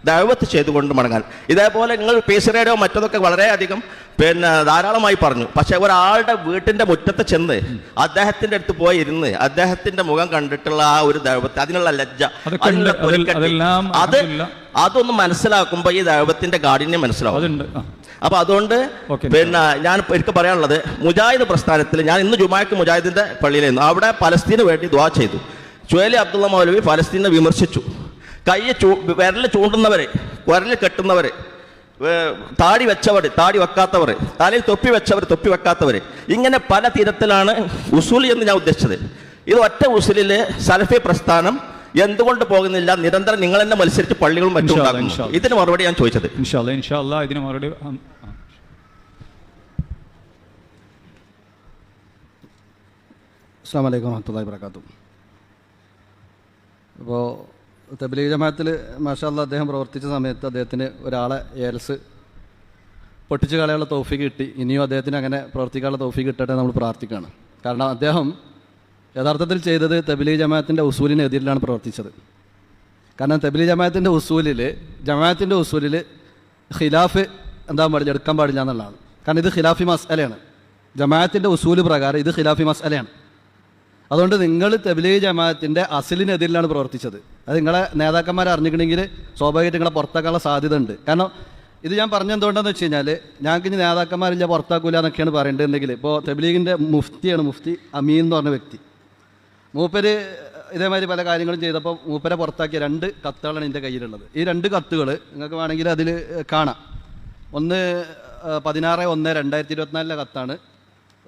ദൈവത്ത് ചെയ്തുകൊണ്ട് മടങ്ങാൻ. ഇതേപോലെ നിങ്ങൾ പീസ് റേഡിയോ മറ്റതൊക്കെ വളരെയധികം പിന്നെ ധാരാളമായി പറഞ്ഞു. പക്ഷെ ഒരാളുടെ വീട്ടിന്റെ മുറ്റത്ത് ചെന്ന് അദ്ദേഹത്തിന്റെ അടുത്ത് പോയി ഇരുന്ന് അദ്ദേഹത്തിന്റെ മുഖം കണ്ടിട്ടുള്ള ആ ഒരു ദൈവത്തെ അതിനുള്ള ലജ്ജ അതിനുള്ള അത്. അതൊന്ന് മനസ്സിലാക്കുമ്പോൾ ഈ ദൈവത്തിന്റെ കാഠിന്യം മനസ്സിലാവും. അപ്പൊ അതുകൊണ്ട് പിന്നെ ഞാൻ എനിക്ക് പറയാനുള്ളത് മുജാഹിദ് പ്രസ്ഥാനത്തിൽ ഞാൻ ഇന്ന് ജുമാക്ക് മുജാഹിദിന്റെ പള്ളിയിലായിരുന്നു അവിടെ പലസ്തീന് വേണ്ടി ദ്വാ ചെയ്തു. ചുവേലി അബ്ദുള്ള മൗലവി പലസ്തീനെ വിമർശിച്ചു. കൈ ചൂ വിരൽ ചൂണ്ടുന്നവര് വിരൽ കെട്ടുന്നവര് താടി വെച്ചവർ താടി വെക്കാത്തവർ തലയിൽ തൊപ്പി വെച്ചവർ തൊപ്പി വെക്കാത്തവർ ഇങ്ങനെ പല തരത്തിലാണ് ഉസൂലി എന്ന് ഞാൻ ഉദ്ദേശിച്ചത്. ഇത് ഒറ്റ ഉസൂലിലെ സലഫി പ്രസ്ഥാനം എന്തുകൊണ്ട് പോകുന്നില്ല? നിരന്തരം നിങ്ങൾ തന്നെ മത്സരിച്ച് പള്ളികളും മറ്റും. ഇതിന് മറുപടി ഞാൻ ചോദിച്ചത്. ഇൻഷാ അല്ലാ ഇൻഷാ അല്ലാ ഇതിന് മറുപടി. അസ്സാം വലൈക്കും അപ്പോൾ തബ്ലീഗ് ജമാഅത്തിൽ മാഷാല്ല അദ്ദേഹം പ്രവർത്തിച്ച സമയത്ത് അദ്ദേഹത്തിന് ഒരാളെ ഏൽസ് പൊട്ടിച്ച് കളയാനുള്ള തോഫിക്ക് കിട്ടി. ഇനിയും അദ്ദേഹത്തിന് അങ്ങനെ പ്രവർത്തിക്കാനുള്ള തോഫിക്ക് കിട്ടട്ടെ നമ്മൾ പ്രാർത്ഥിക്കുകയാണ്. കാരണം അദ്ദേഹം യഥാർത്ഥത്തിൽ ചെയ്തത് തബിലി ജമാഅത്തിന്റെ ഉസൂലിനെതിരിലാണ് പ്രവർത്തിച്ചത്. കാരണം തബിലി ജമാഅത്തിന്റെ ഉസൂലിൽ ജമാഅത്തിന്റെ ഉസൂലിൽ ഖിലാഫ് എന്താ പാടില്ല എടുക്കാൻ പാടില്ല എന്നുള്ളതാണ്. കാരണം ഇത് ഖിലാഫി മസ്അലയാണ്. ജമാഅത്തിന്റെ ഉസൂൽ പ്രകാരം ഇത് ഖിലാഫി മസ്അലയാണ്. അതുകൊണ്ട് നിങ്ങൾ തബിലി ജമാഅത്തിന്റെ അസിലിനെതിരിലാണ് പ്രവർത്തിച്ചത്. അത് നിങ്ങളെ നേതാക്കന്മാരെ അറിഞ്ഞിട്ടുണ്ടെങ്കിൽ സ്വാഭാവികമായിട്ട് നിങ്ങളെ പുറത്താക്കാനുള്ള സാധ്യത ഉണ്ട് കാരണം ഇത് ഞാൻ പറഞ്ഞെന്തുകൊണ്ടെന്ന് വെച്ച് കഴിഞ്ഞാൽ ഞങ്ങൾക്ക് ഇനി നേതാക്കന്മാരില്ല പുറത്താക്കൂല എന്നൊക്കെയാണ് പറയേണ്ടതെങ്കിൽ ഇപ്പോൾ തെബിലീഗിന്റെ മുഫ്തിയാണ് മുഫ്തി അമീൻ എന്ന് പറഞ്ഞ വ്യക്തി. മൂപ്പര് ഇതേമാതിരി പല കാര്യങ്ങളും ചെയ്തപ്പോൾ മൂപ്പരെ പുറത്താക്കിയ രണ്ട് കത്തുകളാണ് എന്റെ കയ്യിലുള്ളത്. ഈ രണ്ട് കത്തുകൾ നിങ്ങൾക്ക് വേണമെങ്കിൽ അതിൽ കാണാം. ഒന്ന് പതിനാറ് ഒന്ന് രണ്ടായിരത്തി ഇരുപത്തിനാലിലെ കത്താണ്.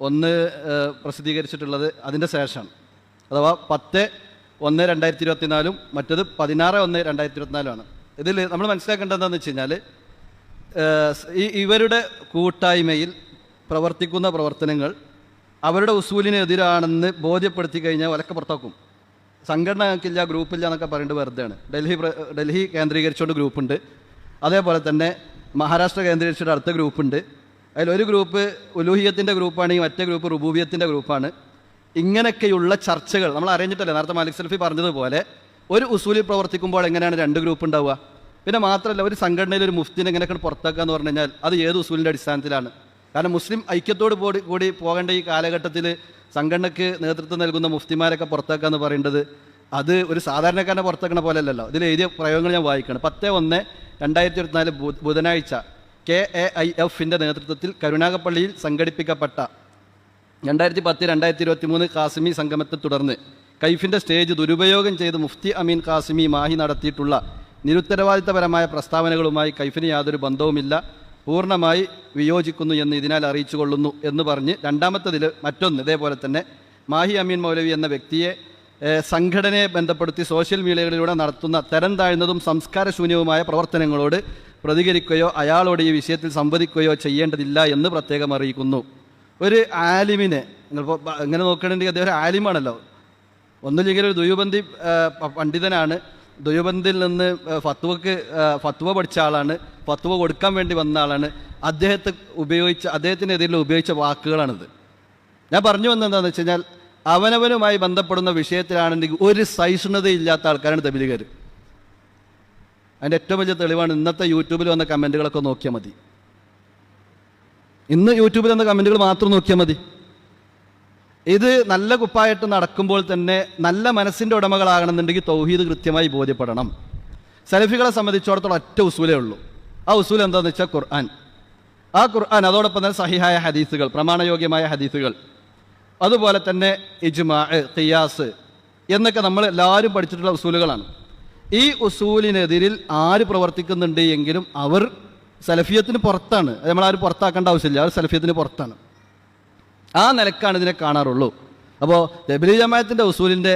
ഒന്ന് പ്രസിദ്ധീകരിച്ചിട്ടുള്ളത് അതിന്റെ ശേഷമാണ്. അഥവാ പത്ത് ഒന്ന് രണ്ടായിരത്തി ഇരുപത്തിനാലും മറ്റത് പതിനാറ് ഒന്ന് രണ്ടായിരത്തി ഇരുപത്തിനാലുമാണ് ഇതിൽ നമ്മൾ മനസ്സിലാക്കേണ്ടത് എന്താണെന്ന് വെച്ച് കഴിഞ്ഞാൽ ഈ ഇവരുടെ കൂട്ടായ്മയിൽ പ്രവർത്തിക്കുന്ന പ്രവർത്തനങ്ങൾ അവരുടെ ഉസൂലിനെതിരാണെന്ന് ബോധ്യപ്പെടുത്തി കഴിഞ്ഞാൽ ഒലക്കെ പുറത്താക്കും. സംഘടന ഞങ്ങൾക്കില്ല ഗ്രൂപ്പില്ല എന്നൊക്കെ പറയുന്നത് വെറുതെയാണ്. ഡൽഹി പ്ര- ഡൽഹി കേന്ദ്രീകരിച്ചുകൊണ്ട് ഗ്രൂപ്പുണ്ട് അതേപോലെ തന്നെ മഹാരാഷ്ട്ര കേന്ദ്രീകരിച്ചിട്ട് അടുത്ത ഗ്രൂപ്പുണ്ട് അതിലൊരു ഗ്രൂപ്പ് ഉലൂഹിയത്തിന്റെ ഗ്രൂപ്പാണെങ്കിൽ മറ്റേ ഗ്രൂപ്പ് റുബൂബിയത്തിന്റെ ഗ്രൂപ്പാണ് ഇങ്ങനെയൊക്കെയുള്ള ചർച്ചകൾ നമ്മൾ അറിഞ്ഞിട്ടല്ലേ നേരത്തെ മാലിക് സെൽഫി പറഞ്ഞതുപോലെ ഒരു ഉസൂലിൽ പ്രവർത്തിക്കുമ്പോൾ എങ്ങനെയാണ് രണ്ട് ഗ്രൂപ്പ് ഉണ്ടാവുക? പിന്നെ മാത്രമല്ല ഒരു സംഘടനയിൽ ഒരു മുഫ്തിനെ എങ്ങനെയൊക്കെ പുറത്താക്കുക എന്ന് പറഞ്ഞു കഴിഞ്ഞാൽ അത് ഏത് ഉസൂലിന്റെ അടിസ്ഥാനത്തിലാണ്? കാരണം മുസ്ലിം ഐക്യത്തോട് കൂടി പോകേണ്ട ഈ കാലഘട്ടത്തിൽ സംഘടനയ്ക്ക് നേതൃത്വം നൽകുന്ന മുഫ്തിമാരൊക്കെ പുറത്താക്കുക എന്ന് പറയേണ്ടത് അത് ഒരു സാധാരണക്കാരനെ പുറത്തേക്കണ പോലെ അല്ലല്ലോ ഇതിൽ എഴുതിയ പ്രയോഗങ്ങൾ ഞാൻ വായിക്കണം. പത്ത് ഒന്ന് രണ്ടായിരത്തി ഇരുപത്തിനാല് ബുധനാഴ്ച കെ എ ഐ എഫിന്റെ നേതൃത്വത്തിൽ കരുണാകപ്പള്ളിയിൽ സംഘടിപ്പിക്കപ്പെട്ട രണ്ടായിരത്തി പത്ത് രണ്ടായിരത്തി ഇരുപത്തി മൂന്ന് കാസിമി സംഗമത്തെ തുടർന്ന് കൈഫിന്റെ സ്റ്റേജ് ദുരുപയോഗം ചെയ്ത് മുഫ്തി അമീൻ കാസിമി മാഹി നടത്തിയിട്ടുള്ള നിരുത്തരവാദിത്തപരമായ പ്രസ്താവനകളുമായി കൈഫിന് യാതൊരു ബന്ധവുമില്ല. പൂർണമായി വിയോജിക്കുന്നു എന്ന് ഇതിനാൽ അറിയിച്ചു കൊള്ളുന്നു എന്ന് പറഞ്ഞ് രണ്ടാമത്തതിൽ മറ്റൊന്ന് ഇതേപോലെ തന്നെ മാഹി അമീൻ മൗലവി എന്ന വ്യക്തിയെ സംഘടനയെ ബന്ധപ്പെടുത്തി സോഷ്യൽ മീഡിയകളിലൂടെ നടത്തുന്ന തരം താഴ്ന്നതും സംസ്കാരശൂന്യവുമായ പ്രവർത്തനങ്ങളോട് പ്രതികരിക്കുകയോ അയാളോട് ഈ വിഷയത്തിൽ സംവദിക്കുകയോ ചെയ്യേണ്ടതില്ല എന്ന് പ്രത്യേകം അറിയിക്കുന്നു. ഒരു ആലിമിനെ നിങ്ങളിപ്പോൾ ഇങ്ങനെ നോക്കുകയാണെങ്കിൽ അദ്ദേഹം ഒരു ആലിമാണല്ലോ. ഒന്നുമില്ലെങ്കിൽ ഒരു ദ്വീപന്തി പണ്ഡിതനാണ്. ദുയുബന്ധിൽ നിന്ന് ഫത്വക്ക് ഫത്വ പഠിച്ച ആളാണ്. ഫത്വ കൊടുക്കാൻ വേണ്ടി വന്ന ആളാണ്. അദ്ദേഹത്തെ ഉപയോഗിച്ച അദ്ദേഹത്തിനെതിരിൽ ഉപയോഗിച്ച വാക്കുകളാണിത്. ഞാൻ പറഞ്ഞു വന്നത് എന്താണെന്ന് വെച്ച് കഴിഞ്ഞാൽ അവനവനുമായി ബന്ധപ്പെടുന്ന വിഷയത്തിലാണെങ്കിൽ ഒരു സഹിഷ്ണുതയില്ലാത്ത ആൾക്കാരാണ് തബിലികർ അതിന്റെ ഏറ്റവും വലിയ തെളിവാണ് ഇന്നത്തെ യൂട്യൂബിൽ വന്ന കമന്റുകളൊക്കെ നോക്കിയാൽ മതി. ഇന്ന് യൂട്യൂബിൽ വന്ന കമന്റുകൾ മാത്രം നോക്കിയാൽ മതി. ഇത് നല്ല കുപ്പായിട്ട് നടക്കുമ്പോൾ തന്നെ നല്ല മനസ്സിന്റെ ഉടമകളാകണമെന്നുണ്ടെങ്കിൽ തൗഹീദ് കൃത്യമായി ബോധ്യപ്പെടണം. സലഫികളെ സംബന്ധിച്ചിടത്തോളം ഒറ്റ ഉസൂലേ ഉള്ളൂ. ആ ഉസൂൽ എന്താണെന്ന് വെച്ചാൽ ഖുർആൻ. ആ ഖുർആൻ അതോടൊപ്പം തന്നെ സഹിഹായ ഹദീസുകൾ പ്രമാണയോഗ്യമായ ഹദീസുകൾ. അതുപോലെ തന്നെ ഇജ്മാ ഖിയാസ് എന്നൊക്കെ നമ്മൾ എല്ലാവരും പഠിച്ചിട്ടുള്ള ഉസൂലുകളാണ്. ഈ ഉസൂലിനെതിരിൽ ആര് പ്രവർത്തിക്കുന്നുണ്ട് എങ്കിലും അവർ സലഫിയത്തിന് പുറത്താണ്. നമ്മൾ നമ്മളാരും പുറത്താക്കേണ്ട ആവശ്യമില്ല. അവർ സലഫിയത്തിന് പുറത്താണ്. ആ നിലക്കാണ് ഇതിനെ കാണാറുള്ളൂ. അപ്പോൾ ലബലി ജമായത്തിന്റെ ഉസൂലിന്റെ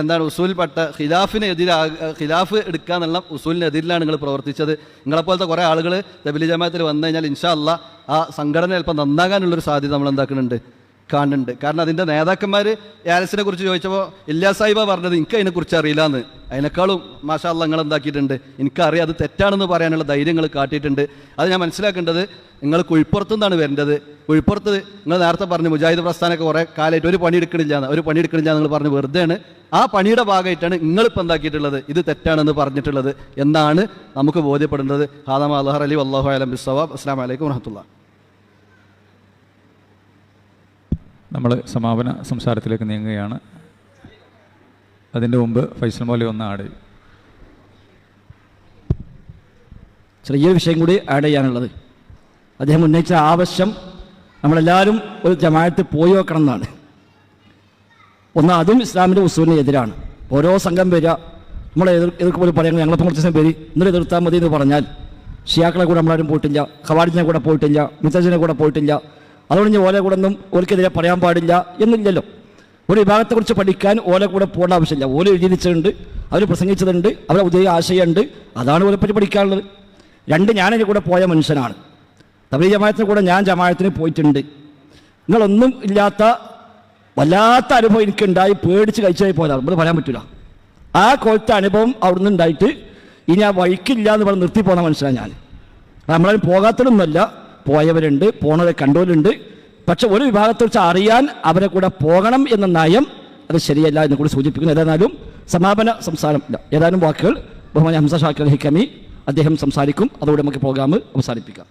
എന്താണ് ഉസൂലിൽപ്പെട്ട ഖിലാഫിന് എതിരാ ഖിലാഫ് എടുക്കുക എന്നുള്ള ഉസൂലിനെതിരിലാണ് നിങ്ങൾ പ്രവർത്തിച്ചത്. നിങ്ങളെപ്പോലത്തെ കുറേ ആളുകൾ ലബലി ജമായത്തിൽ വന്നു കഴിഞ്ഞാൽ ഇൻഷാ അല്ല ആ സംഘടന ചിലപ്പോൾ നന്നാകാനുള്ളൊരു സാധ്യത നമ്മൾ എന്താക്കുന്നുണ്ട് കാണുന്നുണ്ട്. കാരണം അതിന്റെ നേതാക്കന്മാർ യാലസിനെ കുറിച്ച് ചോദിച്ചപ്പോൾ ഇല്ലാ സാഹിബ പറഞ്ഞത് എനിക്ക് അതിനെക്കുറിച്ച് അറിയില്ല എന്ന് അതിനേക്കാളും മാഷാ അല്ല നിങ്ങൾ എന്താക്കിയിട്ടുണ്ട്. എനിക്കറിയാം അത് തെറ്റാണെന്ന് പറയാനുള്ള ധൈര്യങ്ങൾ കാട്ടിയിട്ടുണ്ട്. അത് ഞാൻ മനസ്സിലാക്കേണ്ടത് നിങ്ങൾ കുഴിപ്പുറത്തു നിന്നാണ് വരേണ്ടത്. കുഴിപ്പുറത്ത് നിങ്ങൾ നേരത്തെ പറഞ്ഞു മുജാഹിദ് പ്രസ്ഥാനമൊക്കെ കുറേ കാലമായിട്ട് ഒരു പണി എടുക്കണില്ല എന്ന്, ഒരു പണി എടുക്കണില്ല നിങ്ങൾ പറഞ്ഞു വെറുതെയാണ്. ആ പണിയുടെ ഭാഗമായിട്ടാണ് നിങ്ങളിപ്പോൾ എന്താക്കിയിട്ടുള്ളത്. ഇത് തെറ്റാണെന്ന് പറഞ്ഞിട്ടുള്ളത് എന്നാണ് നമുക്ക് ബോധ്യപ്പെടേണ്ടത് ഹാദമ അലഹർ അലി അള്ളാഹു അലം ബിസ്വാബ് അസ്സാം വലൈക്കും വറഹത്തുള്ള നമ്മൾ സമാപന സംസാരത്തിലേക്ക് നീങ്ങുകയാണ്. അതിന്റെ മുമ്പ് ഫൈസൽ മോലെ ഒന്ന് ആഡ് ചെയ്യും. ചെറിയൊരു വിഷയം കൂടി ആഡ് ചെയ്യാനുള്ളത്. അദ്ദേഹം ഉന്നയിച്ച ആവശ്യം നമ്മളെല്ലാവരും ഒരു ജമായത്ത് പോയി വെക്കണം എന്നാണ്. ഒന്ന് അതും ഇസ്ലാമിന്റെ ഉസൂലിന് എതിരാണ്. ഓരോ സംഘം വരിക. നമ്മളെ എതിർ എതിർക്ക് പോലും പറയാം ഞങ്ങളിപ്പോൾ കുറച്ച് ദിവസം പേര് ഇന്നലെ എതിർത്താൽ മതി എന്ന് പറഞ്ഞാൽ ഷിയാക്കളെ കൂടെ നമ്മളാരും പോയിട്ടില്ല ഖവാഡിനെ കൂടെ പോയിട്ടില്ല മിത്തജിനെ കൂടെ പോയിട്ടില്ല അതുകൊണ്ട് ഞാൻ ഓല കൂടെ ഒന്നും ഓർക്കെതിരെ പറയാൻ പാടില്ല എന്നില്ലല്ലോ. ഒരു വിഭാഗത്തെക്കുറിച്ച് പഠിക്കാൻ ഓല കൂടെ പോകേണ്ട ആവശ്യമില്ല. ഓല എഴുതിച്ചിട്ടുണ്ട് അവർ പ്രസംഗിച്ചതുണ്ട് അവരെ ഉദയ ആശയമുണ്ട്. അതാണ് ഓലെപ്പറ്റി പഠിക്കാനുള്ളത്. രണ്ട് ഞാനതിന്റെ കൂടെ പോയ മനുഷ്യനാണ്. തബലി ജമായത്തിന് കൂടെ ഞാൻ ജമായത്തിന് പോയിട്ടുണ്ട്. നിങ്ങളൊന്നും ഇല്ലാത്ത വല്ലാത്ത അനുഭവം എനിക്കുണ്ടായി പേടിച്ച് കഴിച്ചായി പോയതാണ്. നമ്മൾ പറയാൻ പറ്റില്ല ആ കോലത്തെ അനുഭവം അവിടുന്ന് ഉണ്ടായിട്ട് ഇനി ആ വഴിക്കില്ല എന്ന് പറഞ്ഞ് നിർത്തി പോകുന്ന മനുഷ്യനാണ് ഞാൻ. നമ്മളതിന് പോകാത്തതൊന്നുമല്ല. പോയവരുണ്ട് പോണവരെ കണ്ടവരുണ്ട്. പക്ഷെ ഒരു വിഭാഗത്തെക്കുറിച്ച് അറിയാൻ അവരെ കൂടെ പോകണം എന്ന നയം അത് ശരിയല്ല എന്ന് കൂടി സൂചിപ്പിക്കുന്നു. ഏതായാലും സമാപന സംസാരം ഇല്ല ഏതാനും വാക്കുകൾ ബഹുമാനി ഹംസ ഷാഖി അദ്ദേഹം സംസാരിക്കും. അതോടെ നമുക്ക് പ്രോഗ്രാം അവസാനിപ്പിക്കാം.